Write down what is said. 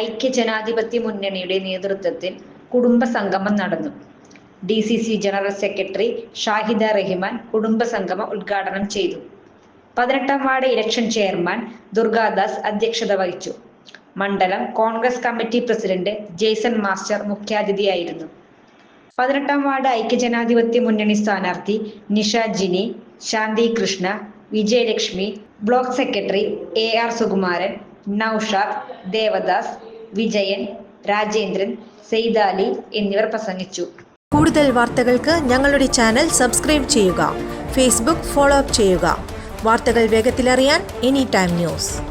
ഐക്യജനാധിപത്യ മുന്നണിയുടെ നേതൃത്വത്തിൽ കുടുംബ സംഗമം നടന്നു. D C C general secretary Shahida Rahiman കുടുംബ സംഗമം ഉദ്ഘാടനം ചെയ്തു. പതിനെട്ടാം വാർഡ് ഇലക്ഷൻ ചെയർമാൻ ദുർഗാദാസ് അധ്യക്ഷത വഹിച്ചു. മണ്ഡലം Congress committee president Jaison master മുഖ്യാതിഥിയായിരുന്നു. പതിനെട്ടാം വാർഡ് ഐക്യജനാധിപത്യ മുന്നണി സ്ഥാനാർത്ഥി Nisha Jini Shanti Krishna Vijayalakshmi block secretary A R Sukumaran Noushad Devadas Vijayan Rajendran Saithali എന്നിവർ പ്രസംഗിച്ചു. കൂടുതൽ വാർത്തകൾക്ക് ഞങ്ങളുടെ ചാനൽ സബ്സ്ക്രൈബ് ചെയ്യുക ഫേസ്ബുക്ക് ഫോളോ അപ്പ് ചെയ്യുക. വാർത്തകൾ വേഗത്തിലറിയാൻ എനി ടൈം ന്യൂസ്.